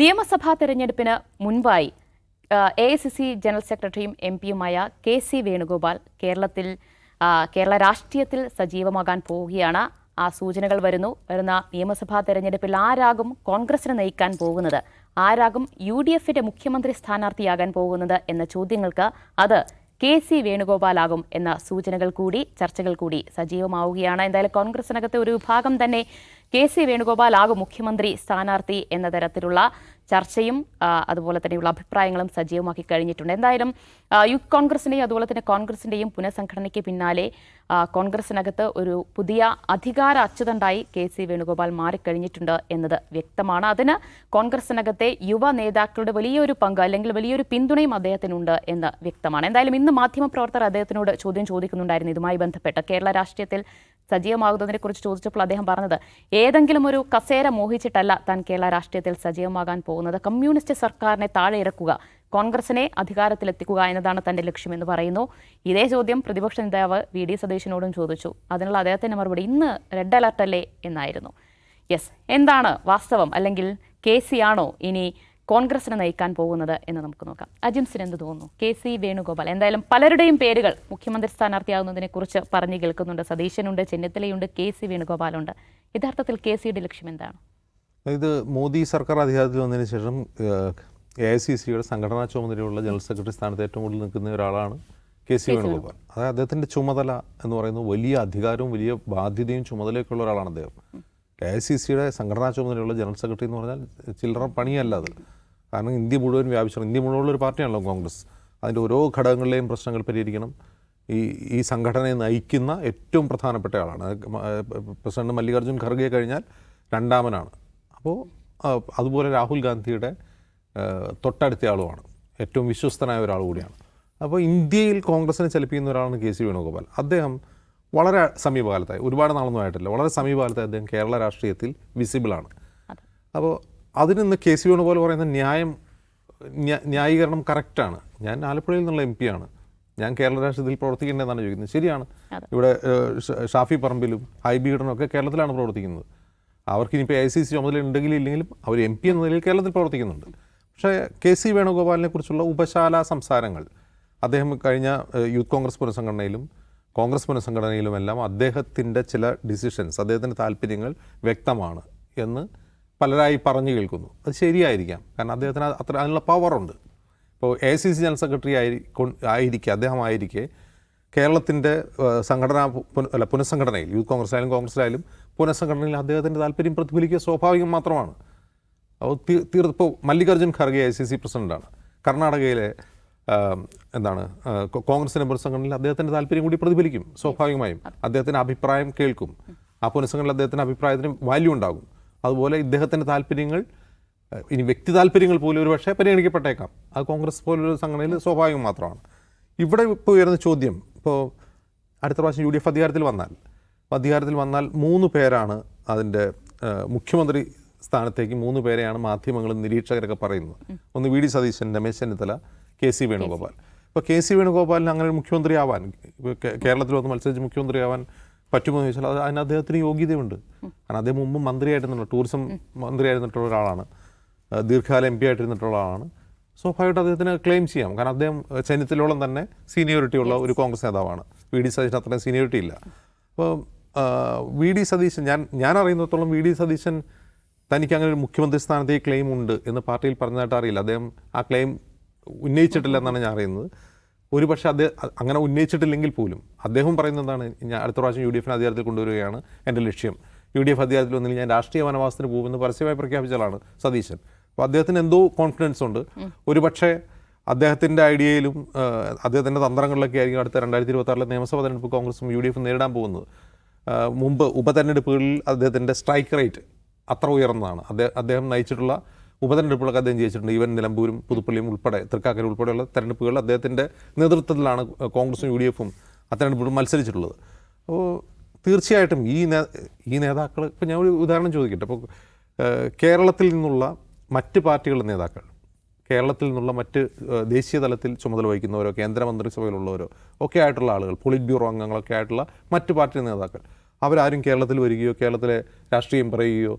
നിയമസഭാ തെരഞ്ഞെടുപ്പിന് മുൻപായി A I C C general സെക്രട്ടറിയും എം പിയുമായ കെ സി വേണുഗോപാൽ കേരളത്തിൽ കേരള രാഷ്ട്രീയത്തിൽ സജീവമാകാൻ പോവുകയാണ്. ആ സൂചനകൾ വരുന്നു. വരുന്ന നിയമസഭാ തെരഞ്ഞെടുപ്പിൽ ആരാകും കോൺഗ്രസിനെ നയിക്കാൻ പോകുന്നത്? ആരാകും യു ഡി എഫിന്റെ മുഖ്യമന്ത്രി സ്ഥാനാർത്ഥിയാകാൻ പോകുന്നത് എന്ന ചോദ്യങ്ങൾക്ക് അത് കെ സി വേണുഗോപാലാകും എന്ന സൂചനകൾ കൂടി ചർച്ചകൾ കൂടി സജീവമാവുകയാണ്. എന്തായാലും കോൺഗ്രസിനകത്തെ ഒരു വിഭാഗം തന്നെ കെ സി വേണുഗോപാൽ ആകും മുഖ്യമന്ത്രി സ്ഥാനാർത്ഥി എന്ന തരത്തിലുള്ള ചർച്ചയും അതുപോലെ തന്നെയുള്ള അഭിപ്രായങ്ങളും സജീവമാക്കി കഴിഞ്ഞിട്ടുണ്ട്. എന്തായാലും യൂത്ത് കോൺഗ്രസിന്റെയും അതുപോലെ തന്നെ കോൺഗ്രസിന്റെയും പുനഃസംഘടനയ്ക്ക് പിന്നാലെ കോൺഗ്രസിനകത്ത് ഒരു പുതിയ അധികാര അച്ചുതണ്ടായി കെ സി വേണുഗോപാൽ മാറിക്കഴിഞ്ഞിട്ടുണ്ട് എന്നത് വ്യക്തമാണ്. അതിന് കോൺഗ്രസിനകത്തെ യുവ നേതാക്കളുടെ വലിയൊരു പങ്ക് അല്ലെങ്കിൽ വലിയൊരു പിന്തുണയും അദ്ദേഹത്തിനുണ്ട് എന്ന് വ്യക്തമാണ്. എന്തായാലും ഇന്ന് മാധ്യമപ്രവർത്തകർ അദ്ദേഹത്തിനോട് ചോദ്യം ചോദിക്കുന്നുണ്ടായിരുന്നു. ഇതുമായി ബന്ധപ്പെട്ട് കേരള രാഷ്ട്രീയത്തിൽ സജീവമാകുന്നതിനെ കുറിച്ച് ചോദിച്ചപ്പോൾ അദ്ദേഹം പറഞ്ഞത് ഏതെങ്കിലും ഒരു കസേര മോഹിച്ചിട്ടല്ല താൻ കേരള രാഷ്ട്രീയത്തിൽ സജീവമാകാൻ പോകുന്നത്. കമ്മ്യൂണിസ്റ്റ് സർക്കാരിനെ താഴെ ഇറക്കുക കോൺഗ്രസിനെ അധികാരത്തിലെത്തിക്കുക എന്നതാണ് തന്റെ ലക്ഷ്യമെന്ന് പറയുന്നു. ഇതേ ചോദ്യം പ്രതിപക്ഷ നേതാവ് വി. ഡി. സതീശനോടും ചോദിച്ചു. അതിനുള്ള അദ്ദേഹത്തിന്റെ മറുപടി ഇന്ന് റെഡ് അലർട്ട് അല്ലേ എന്നായിരുന്നു. യെസ് എന്താണ് വാസ്തവം? അല്ലെങ്കിൽ കെ സി ആണോ ഇനി കോൺഗ്രസിനെ നയിക്കാൻ പോകുന്നത് എന്ന് നമുക്ക് നോക്കാം. അജിംസിന് എന്ത് തോന്നുന്നു? K C Venugopal. എന്തായാലും പലരുടെയും പേരുകൾ മുഖ്യമന്ത്രി സ്ഥാനാർത്ഥിയാകുന്നതിനെ കുറിച്ച് പറഞ്ഞു കേൾക്കുന്നുണ്ട്. സതീശനുണ്ട് ചെന്നിത്തലയുണ്ട് കെ സി വേണുഗോപാലുണ്ട്. യഥാർത്ഥത്തിൽ കെ സിയുടെ ലക്ഷ്യം എന്താണ്? ഇത് മോദി സർക്കാർ അധികാരത്തിൽ വന്നതിന് ശേഷം എ ഐ സി സിയുടെ സംഘടനാ ചുമതലയുള്ള ജനറൽ സെക്രട്ടറി സ്ഥാനത്ത് ഏറ്റവും കൂടുതൽ നിൽക്കുന്ന ഒരാളാണ് കെ സി വേണുഗോപാൽ. അതായത് അദ്ദേഹത്തിന്റെ ചുമതല എന്ന് പറയുന്നത് വലിയ അധികാരവും വലിയ ബാധ്യതയും ചുമതലയൊക്കെ ഉള്ള ഒരാളാണ് അദ്ദേഹം. എ ഐ സി സിയുടെ സംഘടനാ ചുമതലയുള്ള ജനറൽ സെക്രട്ടറി എന്ന് പറഞ്ഞാൽ ചില്ലറ പണിയല്ല അത്. കാരണം ഇന്ത്യ മുഴുവൻ വ്യാപിച്ചു ഇന്ത്യ മുഴുവൻ ഒരു പാർട്ടിയാണല്ലോ കോൺഗ്രസ്. അതിന്റെ ഓരോ ഘടകങ്ങളിലെയും പ്രശ്നങ്ങൾ പരിഹരിക്കണം. ഈ ഈ സംഘടനയെ നയിക്കുന്ന ഏറ്റവും പ്രധാനപ്പെട്ട ആളാണ്. പ്രസിഡന്റ് മല്ലികാർജുൻ ഖർഗെ കഴിഞ്ഞാൽ രണ്ടാമനാണ്. അപ്പോൾ അതുപോലെ രാഹുൽ ഗാന്ധിയുടെ തൊട്ടടുത്ത ആളുമാണ്. ഏറ്റവും വിശ്വസ്തനായ ഒരാൾ കൂടിയാണ്. അപ്പോൾ ഇന്ത്യയിൽ കോൺഗ്രസിനെ ചലിപ്പിക്കുന്ന ഒരാളാണ് കെ സി വേണുഗോപാൽ. അദ്ദേഹം വളരെ സമീപകാലത്തായി ഒരുപാട് നാളൊന്നും ആയിട്ടില്ല വളരെ സമീപകാലത്തായി അദ്ദേഹം കേരള രാഷ്ട്രീയത്തിൽ വിസിബിളാണ്. അപ്പോൾ അതിന് ഇന്ന് കെ സി വേണുഗോപാൽ പറയുന്ന ന്യായം ന്യാ- ന്യായീകരണം കറക്റ്റാണ്. ഞാൻ ആലപ്പുഴയിൽ നിന്നുള്ള എം ആണ്. ഞാൻ കേരള രാഷ്ട്രീയത്തിൽ പ്രവർത്തിക്കേണ്ടതെന്നാണ് ചോദിക്കുന്നത്. ശരിയാണ്. ഇവിടെ ഷാഫി പറമ്പിലും ഹൈബീഡനും ഒക്കെ കേരളത്തിലാണ് പ്രവർത്തിക്കുന്നത്. അവർക്ക് ഇനിയിപ്പോൾ ഐ സി സി ചുമതല ഉണ്ടെങ്കിലും ഇല്ലെങ്കിലും അവർ എം പി എന്ന നിലയിൽ കേരളത്തിൽ പ്രവർത്തിക്കുന്നുണ്ട്. പക്ഷേ കെ സി വേണുഗോപാലിനെ കുറിച്ചുള്ള ഉപശാല സംസാരങ്ങൾ അദ്ദേഹം കഴിഞ്ഞ യൂത്ത് കോൺഗ്രസ് പുനഃസംഘടനയിലും കോൺഗ്രസ് പുനഃസംഘടനയിലുമെല്ലാം അദ്ദേഹത്തിന്റെ ചില ഡിസിഷൻസ് അദ്ദേഹത്തിന്റെ താല്പര്യങ്ങൾ വ്യക്തമാണ് എന്ന് പലരായി പറഞ്ഞു കേൾക്കുന്നു. അത് ശരിയായിരിക്കാം. കാരണം അദ്ദേഹത്തിന് അത് അത്ര അതിനുള്ള പവറുണ്ട്. ഇപ്പോൾ A C C general secretary ആയി ആയിരിക്കെ അദ്ദേഹം ആയിരിക്കെ കേരളത്തിന്റെ സംഘടനാ അല്ല പുനഃസംഘടനയിൽ യൂത്ത് കോൺഗ്രസ് ആയാലും കോൺഗ്രസിലായാലും പുനഃസംഘടനയിൽ അദ്ദേഹത്തിന്റെ താല്പര്യം പ്രതിഫലിക്കുക സ്വാഭാവികം മാത്രമാണ്. അപ്പോൾ തീ- തീർ ഇപ്പോൾ Mallikarjun Kharge I C C പ്രസിഡന്റാണ് കർണാടകയിലെ എന്താണ് കോൺഗ്രസിന്റെ പുനഃസംഘടനയിൽ അദ്ദേഹത്തിന്റെ താല്പര്യം കൂടി പ്രതിഫലിക്കും സ്വാഭാവികമായും. അദ്ദേഹത്തിന്റെ അഭിപ്രായം കേൾക്കും. ആ പുനഃസംഘടനയിൽ അദ്ദേഹത്തിന്റെ അഭിപ്രായത്തിന് വാല്യൂ ഉണ്ടാകും. അതുപോലെ ഇദ്ദേഹത്തിന്റെ താല്പര്യങ്ങൾ ഇനി വ്യക്തി താല്പര്യങ്ങൾ പോലും ഒരു പക്ഷേ പരിഗണിക്കപ്പെട്ടേക്കാം. അത് കോൺഗ്രസ് പോലൊരു സംഘടനയിൽ സ്വാഭാവികം മാത്രമാണ്. ഇവിടെ ഇപ്പോൾ ഉയർന്ന ചോദ്യം ഇപ്പോൾ അടുത്ത പ്രാവശ്യം യു ഡി എഫ് അധികാരത്തിൽ വന്നാൽ അധികാരത്തിൽ വന്നാൽ മൂന്ന് പേരാണ് അതിന്റെ മുഖ്യമന്ത്രി സ്ഥാനത്തേക്ക് മൂന്ന് പേരെയാണ് മാധ്യമങ്ങളും നിരീക്ഷകരൊക്കെ പറയുന്നത്. ഒന്ന് V D Satheesan Ramesh Chennithala K C Venugopal. ഇപ്പോൾ കെ സി വേണുഗോപാലിന് അങ്ങനെ ഒരു മുഖ്യമന്ത്രി ആവാൻ കേരളത്തിൽ വന്ന് മത്സരിച്ച് മുഖ്യമന്ത്രി ആവാൻ പറ്റുമോ എന്ന് ചോദിച്ചാൽ അത് അതിന് അദ്ദേഹത്തിന് യോഗ്യതയുണ്ട്. കാരണം അദ്ദേഹം മുമ്പ് മന്ത്രിയായിരുന്നല്ലോ ടൂറിസം മന്ത്രിയായിരുന്നിട്ടുള്ള ഒരാളാണ്. ദീർഘകാല എം പി ആയിട്ടിരുന്നിട്ടുള്ള ആളാണ് സ്വാഭാവികമായിട്ട് അദ്ദേഹത്തിന് ക്ലെയിം ചെയ്യാം. കാരണം അദ്ദേഹം ചെന്നിത്തലോളം തന്നെ സീനിയോറിറ്റി ഉള്ള ഒരു കോൺഗ്രസ് നേതാവാണ്. വി ഡി സതീശൻ അത്രയും സീനിയോറിറ്റി ഇല്ല. അപ്പോൾ വി ഡി സതീശൻ ഞാൻ ഞാൻ അറിയുന്നിടത്തോളം വി ഡി സതീശൻ തനിക്ക് അങ്ങനെ ഒരു മുഖ്യമന്ത്രി സ്ഥാനത്തേക്ക് ക്ലെയിം ഉണ്ട് എന്ന് പാർട്ടിയിൽ പറഞ്ഞതായിട്ട് അറിയില്ല. അദ്ദേഹം ആ ക്ലെയിം ഉന്നയിച്ചിട്ടില്ല എന്നാണ് ഞാൻ അറിയുന്നത്. ഒരു പക്ഷേ അദ്ദേഹം അങ്ങനെ ഉന്നയിച്ചിട്ടില്ലെങ്കിൽ പോലും അദ്ദേഹം പറയുന്നത് എന്താണ്? ഞാൻ അടുത്ത പ്രാവശ്യം യു ഡി എഫിന് അധികാരത്തിൽ കൊണ്ടുവരികയാണ് എന്റെ ലക്ഷ്യം. യു ഡി എഫ് അധികാരത്തിൽ വന്നില്ല. ഞാൻ രാഷ്ട്രീയ വനവാസത്തിന് പോകുമെന്ന് പരസ്യമായി പ്രഖ്യാപിച്ചാലാണ് സതീശൻ. അപ്പോൾ അദ്ദേഹത്തിന് എന്തോ കോൺഫിഡൻസ് ഉണ്ട്. ഒരു പക്ഷേ അദ്ദേഹത്തിന്റെ ഐഡിയയിലും അദ്ദേഹത്തിന്റെ തന്ത്രങ്ങളിലൊക്കെ ആയിരിക്കും അടുത്ത രണ്ടായിരത്തി ഇരുപത്തി നിയമസഭാ തെരഞ്ഞെടുപ്പ് കോൺഗ്രസും യു ഡി എഫും നേരിടാൻ പോകുന്നത്. മുമ്പ് ഉപതെരഞ്ഞെടുപ്പുകളിൽ അദ്ദേഹത്തിന്റെ സ്ട്രൈക്ക് റേറ്റ് അത്ര ഉയർന്നതാണ്. അദ്ദേഹം അദ്ദേഹം നയിച്ചിട്ടുള്ള ഉപതെരഞ്ഞെടുപ്പുകളൊക്കെ അദ്ദേഹം ജയിച്ചിട്ടുണ്ട്. ഈവൻ നിലമ്പൂരും പുതുപ്പള്ളിയും ഉൾപ്പെടെ തൃക്കാക്കര ഉൾപ്പെടെയുള്ള തെരഞ്ഞെടുപ്പുകൾ അദ്ദേഹത്തിന്റെ നേതൃത്വത്തിലാണ് കോൺഗ്രസും യു ഡി എഫും ആ തെരഞ്ഞെടുപ്പുകൾ മത്സരിച്ചിട്ടുള്ളത്. അപ്പോൾ തീർച്ചയായിട്ടും ഈ നേ ഈ നേതാക്കൾ ഇപ്പോൾ ഞാൻ ഒരു ഉദാഹരണം ചോദിക്കട്ടെ. അപ്പോൾ കേരളത്തിൽ നിന്നുള്ള മറ്റ് പാർട്ടികളുടെ നേതാക്കൾ കേരളത്തിൽ നിന്നുള്ള മറ്റ് ദേശീയ തലത്തിൽ ചുമതല വഹിക്കുന്നവരോ കേന്ദ്രമന്ത്രിസഭയിലുള്ളവരോ ഒക്കെ ആയിട്ടുള്ള ആളുകൾ പോളിറ്റ് ബ്യൂറോ അംഗങ്ങളൊക്കെ ആയിട്ടുള്ള മറ്റ് പാർട്ടി നേതാക്കൾ അവരാരും കേരളത്തിൽ വരികയോ കേരളത്തിലെ രാഷ്ട്രീയം പറയുകയോ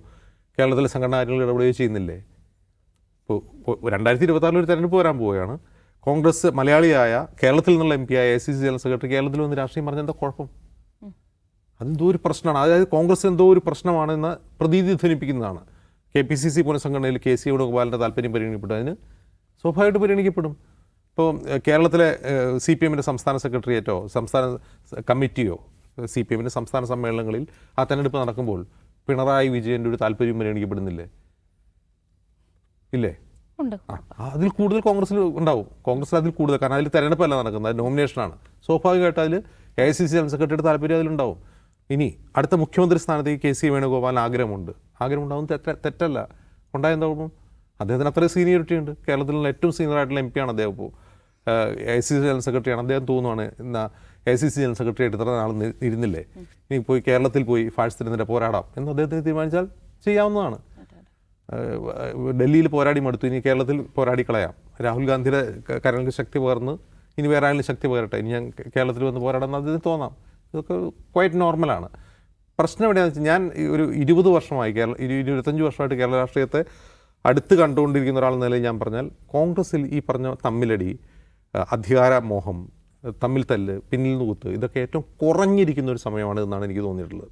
കേരളത്തിലെ സംഘടനാ കാര്യങ്ങളിൽ ഇടപെടുകയോ ചെയ്യുന്നില്ലേ? ഇപ്പോൾ രണ്ടായിരത്തി ഇരുപത്തി ഒരു തെരഞ്ഞെടുപ്പ് വരാൻ പോവുകയാണ്. കോൺഗ്രസ് മലയാളിയായ കേരളത്തിൽ നിന്നുള്ള എം പി ആയ A C C general secretary കേരളത്തിൽ വന്ന് രാഷ്ട്രീയം പറഞ്ഞ എന്താ കുഴപ്പം? അതെന്തോ ഒരു പ്രശ്നമാണ്. അതായത് കോൺഗ്രസ് എന്തോ ഒരു പ്രശ്നമാണെന്ന് പ്രതീതി ധ്വനിപ്പിക്കുന്നതാണ്. കെ പി സി സി പുനഃസംഘടനയിൽ കെ സി വേണുഗോപാലിന്റെ താല്പര്യം പരിഗണിക്കപ്പെട്ടു അതിന് സ്വാഭാവികമായിട്ട് പരിഗണിക്കപ്പെടും. ഇപ്പോൾ കേരളത്തിലെ സി പി എമ്മിന്റെ സംസ്ഥാന സെക്രട്ടേറിയറ്റോ സംസ്ഥാന കമ്മിറ്റിയോ സി പി എമ്മിന്റെ സംസ്ഥാന സമ്മേളനങ്ങളിൽ ആ തെരഞ്ഞെടുപ്പ് നടക്കുമ്പോൾ പിണറായി വിജയന്റെ ഒരു താല്പര്യം പരിഗണിക്കപ്പെടുന്നില്ലേ? ഇല്ലേ? ഉണ്ട്. അതിൽ കൂടുതൽ കോൺഗ്രസ്സിൽ ഉണ്ടാവും. കോൺഗ്രസ്സിൽ അതിൽ കൂടുതൽ. കാരണം അതിൽ തെരഞ്ഞെടുപ്പല്ല നടക്കുന്നത്. നോമിനേഷനാണ് സ്വാഭാവികമായിട്ട് അതിൽ A I C C general സെക്രട്ടറിയുടെ താല്പര്യം അതിലുണ്ടാവും ഇനി അടുത്ത മുഖ്യമന്ത്രി സ്ഥാനത്തേക്ക് കെ സി വേണുഗോപാൽ ആഗ്രഹമുണ്ട്. ആഗ്രഹമുണ്ടാവും തെറ്റ തെറ്റല്ല. ഉണ്ടായെന്താ കുഴപ്പം? അദ്ദേഹത്തിന് അത്രയും സീനിയോറിറ്റി ഉണ്ട്. കേരളത്തിലുള്ള ഏറ്റവും സീനിയർ ആയിട്ടുള്ള എം പിയാണ് ആണ് അദ്ദേഹം ഇപ്പോൾ. A I C C general സെക്രട്ടറിയാണ് അദ്ദേഹം തോന്നുവാണ് എന്നാ A C C general secretary ആയിട്ട് ഇത്ര നാൾ ഇരുന്നില്ലേ? ഇനി പോയി കേരളത്തിൽ പോയി ഫാഴ്സ് തിരുന്നിട്ട് പോരാടാം എന്ന് അദ്ദേഹത്തിന് തീരുമാനിച്ചാൽ ചെയ്യാവുന്നതാണ്. ഡൽഹിയിൽ പോരാടി മടുത്തു. ഇനി കേരളത്തിൽ പോരാടി കളയാം. രാഹുൽ ഗാന്ധിയുടെ കരങ്ങൾക്ക് ശക്തി പകർന്ന് ഇനി വേറെ ആളിന് ശക്തി പകരട്ടെ? ഇനി ഞാൻ കേരളത്തിൽ വന്ന് പോരാടാൻ അതിന് തോന്നാം. ഇതൊക്കെ ക്വൈറ്റ് നോർമലാണ് പ്രശ്നം എവിടെയാണെന്ന് വെച്ചാൽ ഞാൻ ഒരു ഇരുപത് വർഷമായി കേരള ഇരു- ഇരുപത്തഞ്ച് വർഷമായിട്ട് കേരള രാഷ്ട്രീയത്തെ അടുത്ത് കണ്ടുകൊണ്ടിരിക്കുന്ന ഒരാൾ നിലയിൽ ഞാൻ പറഞ്ഞാൽ കോൺഗ്രസ്സിൽ ഈ പറഞ്ഞ തമ്മിലടി അധികാരമോഹം തമ്മിൽ തല്ല് പിന്നിൽ നിന്ന് കുത്ത് ഇതൊക്കെ ഏറ്റവും കുറഞ്ഞിരിക്കുന്ന ഒരു സമയമാണ് എന്നാണ് എനിക്ക് തോന്നിയിട്ടുള്ളത്.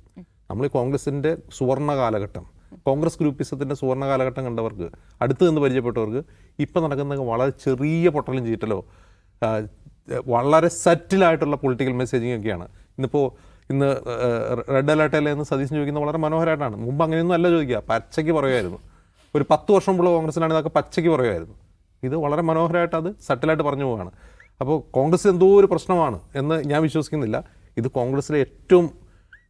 നമ്മൾ കോൺഗ്രസിന്റെ സുവർണ കാലഘട്ടം കോൺഗ്രസ് ഗ്രൂപ്പിസത്തിന്റെ സുവർണ കാലഘട്ടം കണ്ടവർക്ക് അടുത്ത് നിന്ന് പരിചയപ്പെട്ടവർക്ക് ഇപ്പം നടക്കുന്ന വളരെ ചെറിയ പൊട്ടലും ചീറ്റലോ വളരെ സറ്റിലായിട്ടുള്ള പൊളിറ്റിക്കൽ മെസ്സേജിങ് ഒക്കെയാണ്. ഇന്നിപ്പോൾ ഇന്ന് റെഡ് അലേർട്ടല്ലേ എന്ന് സതീശൻ ചോദിക്കുന്നത് വളരെ മനോഹരമായിട്ടാണ് മുമ്പ് അങ്ങനെയൊന്നും അല്ല ചോദിക്കുക പച്ചയ്ക്ക് പറയുമായിരുന്നു. ഒരു പത്ത് വർഷം മുമ്പുള്ള കോൺഗ്രസ്സിനാണെങ്കിൽ ഇതൊക്കെ പച്ചയ്ക്ക് പറയുമായിരുന്നു. ഇത് വളരെ മനോഹരമായിട്ട് അത് സട്ടിലായിട്ട് പറഞ്ഞു പോവുകയാണ്. അപ്പോൾ കോൺഗ്രസ് എന്തോ ഒരു പ്രശ്നമാണ് എന്ന് ഞാൻ വിശ്വസിക്കുന്നില്ല. ഇത് കോൺഗ്രസ്സിലെ ഏറ്റവും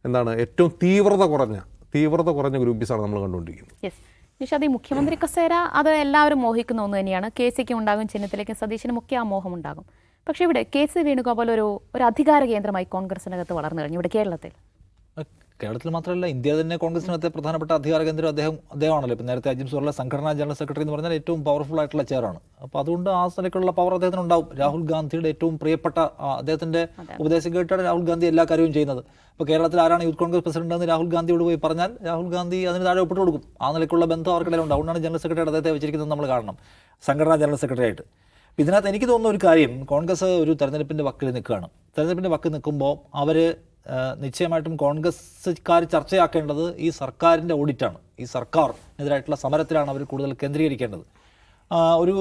എന്താണ് ഏറ്റവും തീവ്രത കുറഞ്ഞ തീവ്രത കുറഞ്ഞ ഗ്രൂപ്പീസാണ് നമ്മൾ കണ്ടുകൊണ്ടിരിക്കുന്നത്. യെസ് നിഷാദ് ഈ മുഖ്യമന്ത്രി കസേര അത് എല്ലാവരും മോഹിക്കുന്ന ഒന്ന് തന്നെയാണ്. കെ സിക്കും ഉണ്ടാകും ചെന്നിത്തലയ്ക്കും സതീശനും ഒക്കെ ആ മോഹം ഉണ്ടാകും. പക്ഷേ ഇവിടെ കെ സി വേണുഗോപാൽ ഒരു ഒരു അധികാര കേന്ദ്രമായി കോൺഗ്രസിനകത്ത് വളർന്നു കഴിഞ്ഞു ഇവിടെ കേരളത്തിൽ. കേരളത്തിൽ മാത്രമല്ല ഇന്ത്യ തന്നെ കോൺഗ്രസിനകത്തെ പ്രധാനപ്പെട്ട അധികാര കേന്ദ്രം അദ്ദേഹം അദ്ദേഹമാണല്ലോ. ഇപ്പം നേരത്തെ അജിം സോറിലെ സംഘടനാ ജനറൽ സെക്രട്ടറി എന്ന് പറഞ്ഞാൽ ഏറ്റവും പവർഫുൾ ആയിട്ടുള്ള ചെയറാണ് അപ്പോൾ അതുകൊണ്ട് ആ നിലയ്ക്കുള്ള പവർ അദ്ദേഹത്തിന് ഉണ്ടാവും രാഹുൽ ഗാന്ധിയുടെ ഏറ്റവും പ്രിയപ്പെട്ട അദ്ദേഹത്തിന്റെ കേട്ടാണ് രാഹുൽ ഗാന്ധി എല്ലാ കാര്യവും ചെയ്യുന്നത്. അപ്പോൾ കേരളത്തിൽ ആരാണ് യൂത്ത് കോൺഗ്രസ് പ്രസിഡന്റ് എന്ന് രാഹുൽ ഗാന്ധിയോട് പോയി പറഞ്ഞാൽ രാഹുൽ ഗാന്ധി അതിന് താഴെ ഒപ്പിട്ട് കൊടുക്കും. ആ നിലയ്ക്കുള്ള ബന്ധം അവർക്കിടയിൽ ഉണ്ട് അതുകൊണ്ടാണ് ജനറൽ സെക്രട്ടറി അദ്ദേഹത്തെ വെച്ചിരിക്കുന്നത് നമ്മൾ കാണണം സംഘടനാ ജനറൽ സെക്രട്ടറി ആയിട്ട് ഇതിനകത്ത് എനിക്ക് തോന്നുന്ന ഒരു കാര്യം കോൺഗ്രസ് ഒരു തെരഞ്ഞെടുപ്പിന്റെ വക്കിൽ നിൽക്കുകയാണ്. തെരഞ്ഞെടുപ്പിന്റെ വക്കിൽ നിൽക്കുമ്പോൾ അവർ നിശ്ചയമായിട്ടും കോൺഗ്രസ്സുകാർ ചർച്ചയാക്കേണ്ടത് ഈ സർക്കാരിന്റെ ഓഡിറ്റാണ്. ഈ സർക്കാരിനെതിരായിട്ടുള്ള സമരത്തിലാണ് അവർ കൂടുതൽ കേന്ദ്രീകരിക്കേണ്ടത്. ഒരു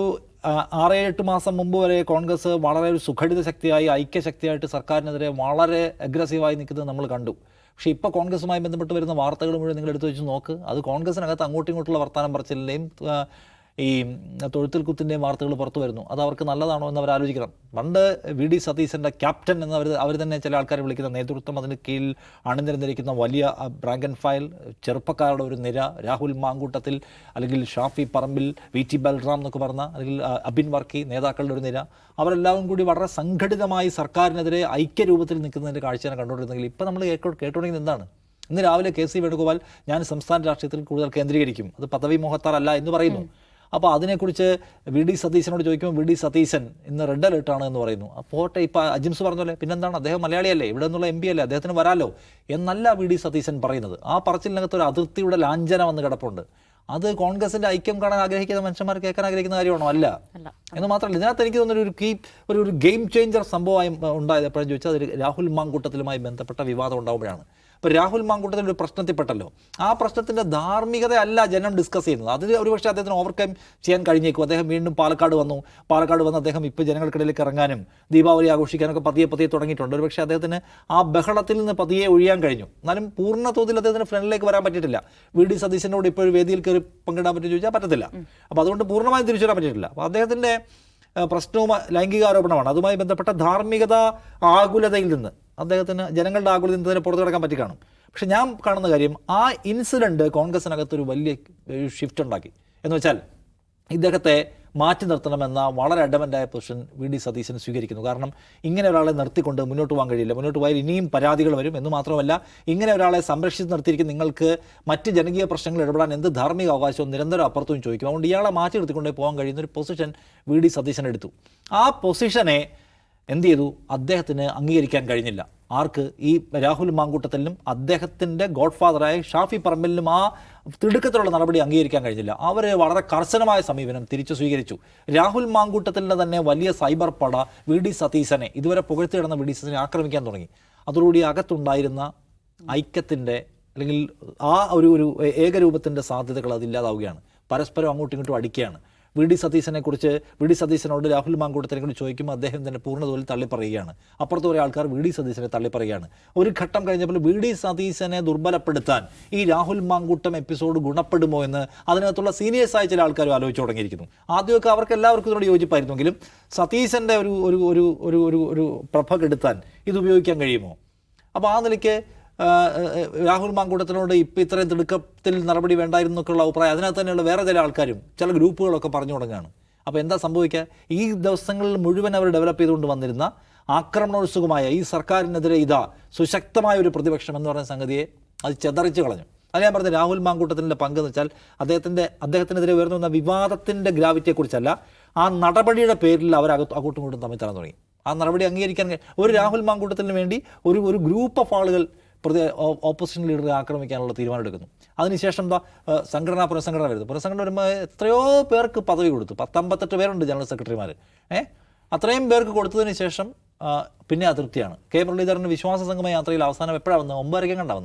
ആറ് എട്ട് മാസം മുമ്പ് വരെ കോൺഗ്രസ് വളരെ ഒരു സുഘടിത ശക്തിയായി ഐക്യശക്തിയായിട്ട് സർക്കാരിനെതിരെ വളരെ അഗ്രസീവായി നിൽക്കുന്നത് നമ്മൾ കണ്ടു. പക്ഷേ ഇപ്പോൾ കോൺഗ്രസുമായി ബന്ധപ്പെട്ട് വരുന്ന വാർത്തകൾ മുഴുവൻ നിങ്ങൾ എടുത്തു വെച്ച് നോക്ക്. അത് കോൺഗ്രസിനകത്ത് അങ്ങോട്ടും ഇങ്ങോട്ടുള്ള വർത്തമാനം പറച്ചിലിന്റെയും ഈ തൊഴുത്തിൽ കുത്തിന്റെയും വാർത്തകൾ പുറത്തു വരുന്നു. അത് അവർക്ക് നല്ലതാണോ എന്ന് അവർ ആലോചിക്കണം. പണ്ട് വി ഡി സതീശന്റെ ക്യാപ്റ്റൻ എന്ന് അവർ അവർ തന്നെ ചില ആൾക്കാർ വിളിക്കുന്ന നേതൃത്വം അതിന് കീഴിൽ അണിനിരന്നിരിക്കുന്ന വലിയ ബ്രാങ്ക് ആൻഡ് ഫയൽ ചെറുപ്പക്കാരുടെ ഒരു നിര രാഹുൽ മാങ്കൂട്ടത്തിൽ അല്ലെങ്കിൽ ഷാഫി പറമ്പിൽ വി ടി ബൽറാം എന്നൊക്കെ പറഞ്ഞ അല്ലെങ്കിൽ അബിൻ വർക്കി നേതാക്കളുടെ ഒരു നിര. അവരെല്ലാവരും കൂടി വളരെ സംഘടിതമായി സർക്കാരിനെതിരെ ഐക്യരൂപത്തിൽ നിൽക്കുന്നതിന്റെ കാഴ്ചയാണ് കണ്ടുകൊണ്ടിരുന്നെങ്കിൽ ഇപ്പം നമ്മൾ കേട്ടോ കേട്ടുകൊണ്ടിരിക്കുന്നത് എന്താണ്? ഇന്ന് രാവിലെ കെ സി വേണുഗോപാൽ ഞാൻ സംസ്ഥാന രാഷ്ട്രീയത്തിൽ കൂടുതൽ കേന്ദ്രീകരിക്കും. അത് പദവി മോഹത്താറല്ല എന്ന് പറയുന്നു. അപ്പോൾ അതിനെക്കുറിച്ച് വി ഡി സതീശനോട് ചോദിക്കുമ്പോൾ വി ഡി സതീശൻ ഇന്ന് റെഡ് അലേർട്ടാണ് എന്ന് പറയുന്നു. പോട്ടെ ഇപ്പോൾ അജിംസ് പറഞ്ഞ പിന്നെന്താണ്? അദ്ദേഹം മലയാളിയല്ലേ ഇവിടെ നിന്നുള്ള എം പി അല്ലേ അദ്ദേഹത്തിന് വരാലോ എന്നല്ല വി ഡി സതീശൻ പറയുന്നത്. ആ പറച്ചിലിനകത്ത് ഒരു അതിർത്തിയുടെ ലാഞ്ചന വന്ന് കിടപ്പുണ്ട്. അത് കോൺഗ്രസിന്റെ ഐക്യം കാണാൻ ആഗ്രഹിക്കുന്ന മനുഷ്യന്മാർ കേൾക്കാൻ ആഗ്രഹിക്കുന്ന കാര്യമാണോ? അല്ല. എന്ന് മാത്രമല്ല ഇതിനകത്ത് എനിക്ക് തോന്നുന്ന ഒരു കീ ഒരു ഒരു ഗെയിം ചേഞ്ചർ സംഭവമായി ഉണ്ടായത് എപ്പോഴും ചോദിച്ചാൽ അത് രാഹുൽ മാങ്കൂട്ടത്തിലുമായി ബന്ധപ്പെട്ട വിവാദം ഉണ്ടാവുമ്പോഴാണ്. അപ്പോൾ രാഹുൽ മാങ്കൂട്ടത്തിൽ ഒരു പ്രശ്നത്തിൽപ്പെട്ടല്ലോ. ആ പ്രശ്നത്തിന്റെ ധാർമ്മികത അല്ല ജനം ഡിസ്കസ് ചെയ്യുന്നത്. അത് ഒരുപക്ഷെ അദ്ദേഹത്തിന് ഓവർകം ചെയ്യാൻ കഴിഞ്ഞേക്കും. അദ്ദേഹം വീണ്ടും പാലക്കാട് വന്നു. പാലക്കാട് വന്ന് അദ്ദേഹം ഇപ്പോൾ ജനങ്ങൾക്കിടയിലേക്ക് ഇറങ്ങാനും ദീപാവലി ആഘോഷിക്കാനൊക്കെ പതിയെ പതിയെ തുടങ്ങിയിട്ടുണ്ട്. ഒരുപക്ഷെ അദ്ദേഹത്തിന് ആ ബഹളത്തിൽ നിന്ന് പതിയെ ഒഴിയാൻ കഴിഞ്ഞു. എന്നാലും പൂർണ തോതിൽ അദ്ദേഹത്തിന് ഫ്രണ്ടിലേക്ക് വരാൻ പറ്റിയിട്ടില്ല. വി ഡി സതീശനോട് ഇപ്പോൾ വേദിയിൽ കയറി പങ്കിടാൻ പറ്റും ചോദിച്ചാൽ പറ്റത്തില്ല. അപ്പോൾ അതുകൊണ്ട് പൂർണമായും തിരിച്ചു വരാൻ പറ്റിയിട്ടില്ല. അപ്പോൾ അദ്ദേഹത്തിന്റെ പ്രശ്നവും ലൈംഗിക ആരോപണമാണ് അതുമായി ബന്ധപ്പെട്ട ധാർമ്മികത ആകുലതയിൽ നിന്ന് അദ്ദേഹത്തിന് ജനങ്ങളുടെ ആകുലത്തിന് പുറത്തു കിടക്കാൻ പറ്റി കാണും. പക്ഷെ ഞാൻ കാണുന്ന കാര്യം ആ ഇൻസിഡന്റ് കോൺഗ്രസിനകത്തൊരു വലിയ ഷിഫ്റ്റ് ഉണ്ടാക്കി. എന്ന് വെച്ചാൽ ഇദ്ദേഹത്തെ മാറ്റി നിർത്തണമെന്ന വളരെ അഡമന്റായ പൊസിഷൻ വി ഡി സതീശൻ സ്വീകരിക്കുന്നു. കാരണം ഇങ്ങനെ ഒരാളെ നിർത്തിക്കൊണ്ട് മുന്നോട്ട് പോകാൻ കഴിയില്ല. മുന്നോട്ട് പോയാൽ ഇനിയും പരാതികൾ വരും എന്ന് മാത്രമല്ല ഇങ്ങനെ ഒരാളെ സംരക്ഷിച്ച് നിർത്തിയിരിക്കുന്ന നിങ്ങൾക്ക് മറ്റ് ജനകീയ പ്രശ്നങ്ങൾ ഇടപെടാൻ എന്ത് ധാർമ്മിക അവകാശവും നിരന്തരം അപ്പുറത്തും ചോദിക്കും. അതുകൊണ്ട് ഇയാളെ മാറ്റി നിർത്തിക്കൊണ്ടേ പോകാൻ കഴിയുന്ന ഒരു പൊസിഷൻ വി ഡി സതീശൻ എടുത്തു. ആ പൊസിഷനെ എന്ത് ചെയ്തു അദ്ദേഹത്തിന് അംഗീകരിക്കാൻ കഴിഞ്ഞില്ല. ആർക്ക്? ഈ രാഹുൽ മാങ്കൂട്ടത്തിലും അദ്ദേഹത്തിന്റെ ഗോഡ് ഫാദറായ ഷാഫി പറമ്പലിനും ആ തിടുക്കത്തിലുള്ള നടപടി അംഗീകരിക്കാൻ കഴിഞ്ഞില്ല. അവർ വളരെ കർശനമായ സമീപനം തിരിച്ചു സ്വീകരിച്ചു. രാഹുൽ മാങ്കൂട്ടത്തിന്റെ തന്നെ വലിയ സൈബർ പട വി ഡി സതീശനെ ഇതുവരെ പുകഴ്ത്തി കിടന്ന വി ഡി സതീശനെ ആക്രമിക്കാൻ തുടങ്ങി. അതോടുകൂടി അകത്തുണ്ടായിരുന്ന ഐക്യത്തിന്റെ അല്ലെങ്കിൽ ആ ഒരു ഒരു ഏകരൂപത്തിന്റെ സാധ്യതകൾ അതില്ലാതാവുകയാണ് പരസ്പരം അങ്ങോട്ടും ഇങ്ങോട്ടും അടിക്കുകയാണ്. വി ഡി സതീശനെ കുറിച്ച് വി ഡി സതീശനോട് രാഹുൽ മാങ്കൂട്ടത്തിനെ കുറിച്ച് ചോദിക്കുമ്പോൾ അദ്ദേഹം തന്നെ പൂർണതോതിൽ തള്ളിപ്പറയുകയാണ്. അപ്പുറത്ത് ഒരു ആൾക്കാർ വി ഡി സതീശനെ തള്ളിപ്പറയുകയാണ്. ഒരു ഘട്ടം കഴിഞ്ഞപ്പോൾ വി ഡി സതീശനെ ദുർബലപ്പെടുത്താൻ ഈ രാഹുൽ മാങ്കൂട്ടം എപ്പിസോഡ് ഗുണപ്പെടുമോ എന്ന് അതിനകത്തുള്ള സീനിയേഴ്സായ ചില ആൾക്കാരും ആലോചിച്ച് തുടങ്ങിയിരിക്കുന്നു. ആദ്യമൊക്കെ അവർക്ക് എല്ലാവർക്കും ഇതിനോട് യോജിപ്പായിരുന്നെങ്കിലും സതീശന്റെ ഒരു ഒരു ഒരു ഒരു ഒരു പ്രഭ കെടുത്താൻ ഇത് ഉപയോഗിക്കാൻ കഴിയുമോ? അപ്പോൾ ആ നിലയ്ക്ക് രാഹുൽ മാങ്കൂട്ടത്തിനോട് ഇപ്പം ഇത്രയും തിടുക്കത്തിൽ നടപടി വേണ്ടായിരുന്നു എന്നൊക്കെയുള്ള അഭിപ്രായം. അതിനകത്ത് തന്നെയുള്ള വേറെ ചില ആൾക്കാരും ചില ഗ്രൂപ്പുകളൊക്കെ പറഞ്ഞു തുടങ്ങുകയാണ്. അപ്പോൾ എന്താ സംഭവിക്കുക? ഈ ദിവസങ്ങളിൽ മുഴുവൻ അവർ ഡെവലപ്പ് ചെയ്തുകൊണ്ട് വന്നിരുന്ന ആക്രമണോത്സുകമായ ഈ സർക്കാരിനെതിരെ ഇതാ സുശക്തമായ ഒരു പ്രതിപക്ഷം എന്ന് പറയുന്ന സംഗതിയെ അത് ചെതറിച്ച് കളഞ്ഞു. അത് ഞാൻ പറഞ്ഞ രാഹുൽ മാങ്കൂട്ടത്തിന്റെ പങ്ക് എന്ന് വെച്ചാൽ അദ്ദേഹത്തിന്റെ അദ്ദേഹത്തിനെതിരെ ഉയർന്നു വന്ന വിവാദത്തിന്റെ ഗ്രാവിറ്റിയെക്കുറിച്ചല്ല ആ നടപടിയുടെ പേരിൽ അവർ അകത്ത് അങ്ങോട്ടും ഇങ്ങോട്ടും തമ്മിൽ തരാൻ തുടങ്ങി. ആ നടപടി അംഗീകരിക്കാൻ ഒരു രാഹുൽ മാങ്കൂട്ടത്തിന് വേണ്ടി ഒരു ഒരു ഗ്രൂപ്പ് ഓഫ് ആളുകൾ പ്രതി ഓപ്പോസിഷൻ ലീഡറെ ആക്രമിക്കാനുള്ള തീരുമാനം എടുക്കുന്നു അതിനുശേഷം എന്താ സംഘടന സംഘടനാ പുനഃസംഘടന വരുന്നു. പുനഃസംഘടന വരുമ്പോൾ എത്രയോ പേർക്ക് പദവി കൊടുത്തു. പത്തമ്പത്തെട്ട് പേരുണ്ട് ജനറൽ സെക്രട്ടറിമാർ ഏഹ് അത്രയും പേർക്ക് കൊടുത്തതിന് ശേഷം പിന്നെ അതൃപ്തിയാണ്. കെ മുരളീധരന്റെ വിശ്വാസ സംഗമ യാത്രയിൽ അവസാനം എപ്പോഴാണ് വന്നത്? ഒമ്പതരയ്ക്ക് കണ്ടാ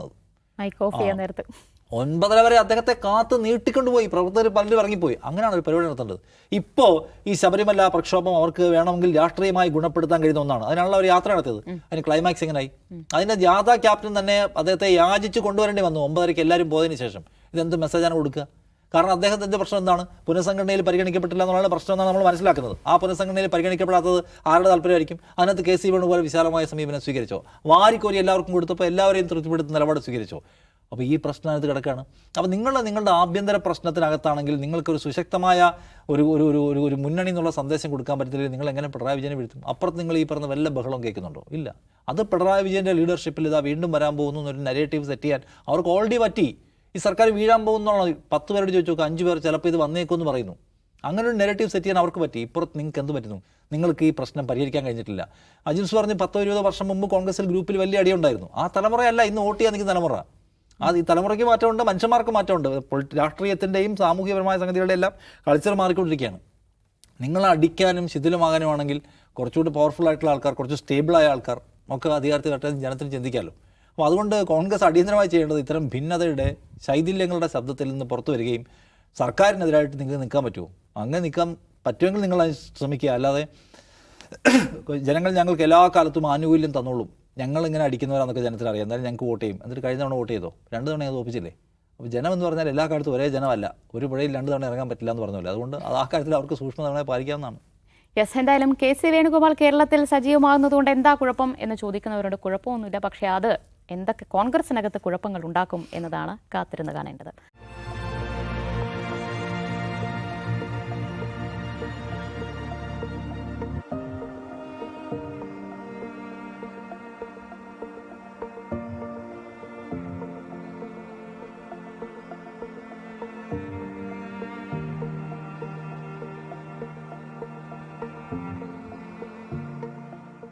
ഒൻപതര വരെ അദ്ദേഹത്തെ കാത്ത് നീട്ടിക്കൊണ്ടുപോയി. പ്രവർത്തകർ പലരും ഇറങ്ങിപ്പോയി. അങ്ങനെയാണ് ഒരു പരിപാടി നടത്തേണ്ടത്. ഇപ്പോൾ ഈ ശബരിമല പ്രക്ഷോഭം അവർക്ക് വേണമെങ്കിൽ രാഷ്ട്രീയമായി ഗുണപ്പെടുത്താൻ കഴിയുന്ന ഒന്നാണ്. അതിനാണല്ലോ അവർ യാത്ര നടത്തിയത്. അതിന് ക്ലൈമാക്സ് എങ്ങനെയായി അതിന്റെ ജാഥ ക്യാപ്റ്റൻ തന്നെ അദ്ദേഹത്തെ യാചിച്ച് കൊണ്ടുവരേണ്ടി വന്നു. ഒമ്പതരയ്ക്ക് എല്ലാവരും പോയതിനു ശേഷം. ഇതെന്ത് മെസ്സേജാണ് കൊടുക്കുക? കാരണം അദ്ദേഹത്തിന്റെ പ്രശ്നം എന്താണ്? പുനഃസംഘടനയിൽ പരിഗണിക്കപ്പെട്ടില്ല എന്നുള്ള പ്രശ്നം എന്നാണ് നമ്മൾ മനസ്സിലാക്കുന്നത്. ആ പുനഃസംഘടനയിൽ പരിഗണിക്കപ്പെടാത്തത് ആരുടെ താല്പര്യമായിരിക്കും? അതിനകത്ത് കെ സി വേണുപോലെ വിശാലമായ സമീപനം സ്വീകരിച്ചോ? വാരിക്കോരി എല്ലാവർക്കും കൊടുത്തപ്പോൾ എല്ലാവരെയും തൃപ്തിപ്പെടുത്തുന്ന നിലപാട് സ്വീകരിച്ചോ? അപ്പോൾ ഈ പ്രശ്നം അതിനകത്ത് കിടക്കുകയാണ് അപ്പോൾ നിങ്ങൾ നിങ്ങളുടെ ആഭ്യന്തര പ്രശ്നത്തിനകത്താണെങ്കിൽ നിങ്ങൾക്കൊരു സുശക്തമായ ഒരു ഒരു ഒരു ഒരു ഒരു മുന്നണി എന്നുള്ള സന്ദേശം കൊടുക്കാൻ പറ്റത്തില്ലെങ്കിൽ നിങ്ങൾ എങ്ങനെ പിണറായി വിജയനെ വീഴ്ത്തും? അപ്പുറത്ത് നിങ്ങൾ ഈ പറഞ്ഞ വല്ല ബഹളം കേൾക്കുന്നുണ്ടോ? ഇല്ല. അത് പിണറായി വിജയന്റെ ലീഡർഷിപ്പിൽ ഇതാ വീണ്ടും വരാൻ പോകുന്നു എന്നൊരു നെഗറ്റീവ് സെറ്റ് ചെയ്യാൻ അവർക്ക് ഓൾറെഡി പറ്റി. ഈ സർക്കാർ വീഴാൻ പോകുന്നുള്ള പത്ത് പേരോട് ചോദിച്ചു നോക്കുക അഞ്ച് പേർ ചിലപ്പോൾ ഇത് വന്നേക്കുമെന്ന് പറയുന്നു. അങ്ങനെ ഒരു നെഗറ്റീവ് സെറ്റ് ചെയ്യാൻ അവർക്ക് പറ്റി. ഇപ്പുറത്ത് നിങ്ങൾക്ക് എന്ത് പറ്റുന്നു? നിങ്ങൾക്ക് ഈ പ്രശ്നം പരിഹരിക്കാൻ കഴിഞ്ഞിട്ടില്ല. അജിൻസ് പറഞ്ഞ് പത്തോ ഇരുപതോ വർഷം മുമ്പ് കോൺഗ്രസിൽ ഗ്രൂപ്പിൽ വലിയ അടിയുണ്ടായിരുന്നു. ആ തലമുറയല്ല ഇന്ന് വോട്ട് ചെയ്യാൻ നിൽക്കുന്ന തലമുറ. അത് ഈ തലമുറയ്ക്ക് മാറ്റമുണ്ട് മനുഷ്യന്മാർക്ക് മാറ്റമുണ്ട്. രാഷ്ട്രീയത്തിന്റെയും സാമൂഹികപരമായ സംഗതികളുടെ എല്ലാം കൾച്ചർ മാറിക്കൊണ്ടിരിക്കുകയാണ്. നിങ്ങൾ അടിക്കാനും ശിഥിലമാകാനുമാണെങ്കിൽ കുറച്ചുകൂടി പവർഫുൾ ആയിട്ടുള്ള ആൾക്കാർ കുറച്ച് സ്റ്റേബിളായ ആൾക്കാർ ഒക്കെ അധികാരത്തിൽ എന്ന് ജനത്തിന് ചിന്തിക്കാമല്ലോ അപ്പോൾ അതുകൊണ്ട് കോൺഗ്രസ് അടിയന്തരമായി ചെയ്യേണ്ടത് ഇത്തരം ഭിന്നതയുടെ ശൈഥില്യങ്ങളുടെ ശബ്ദത്തിൽ നിന്ന് പുറത്തു വരികയും സർക്കാരിനെതിരായിട്ട് നിങ്ങൾക്ക് നിൽക്കാൻ പറ്റുമോ? അങ്ങനെ നിൽക്കാൻ പറ്റുമെങ്കിൽ നിങ്ങൾ ശ്രമിക്കുക. അല്ലാതെ ജനങ്ങൾ ഞങ്ങൾക്ക് എല്ലാ കാലത്തും ആനുകൂല്യം തന്നോളും. ഞങ്ങൾ ഇങ്ങനെ അടിക്കുന്നവരാന്നൊക്കെ ജനത്തിൽ അറിയാം. എന്തായാലും ഞങ്ങൾക്ക് വോട്ട് ചെയ്യും. എന്നിട്ട് കഴിഞ്ഞ തവണ വോട്ട് ചെയ്തോ? രണ്ട് തവണ ഞങ്ങൾ തോപ്പിച്ചില്ലേ അപ്പോൾ ജനം എന്ന് പറഞ്ഞാൽ എല്ലാ കാലത്തും ഒരേ ജനമല്ല. ഒരു പുഴയിൽ രണ്ട് തവണ ഇറങ്ങാൻ പറ്റില്ല എന്ന് പറഞ്ഞില്ല അതുകൊണ്ട് അത് ആ കാര്യത്തിൽ അവർക്ക് സൂക്ഷ്മതകളെ പാലിക്കാവുന്നതാണ്. യെസ് എന്തായാലും കെ സി വേണുഗോപാൽ കേരളത്തിൽ സജീവമാകുന്നതുകൊണ്ട് എന്താ കുഴപ്പം എന്ന് ചോദിക്കുന്നവരോട് കുഴപ്പമൊന്നുമില്ല. പക്ഷേ അത് എന്തൊക്കെ കോൺഗ്രസിനകത്ത് കുഴപ്പങ്ങൾ ഉണ്ടാക്കും എന്നതാണ് കാത്തിരുന്ന് കാണേണ്ടത്.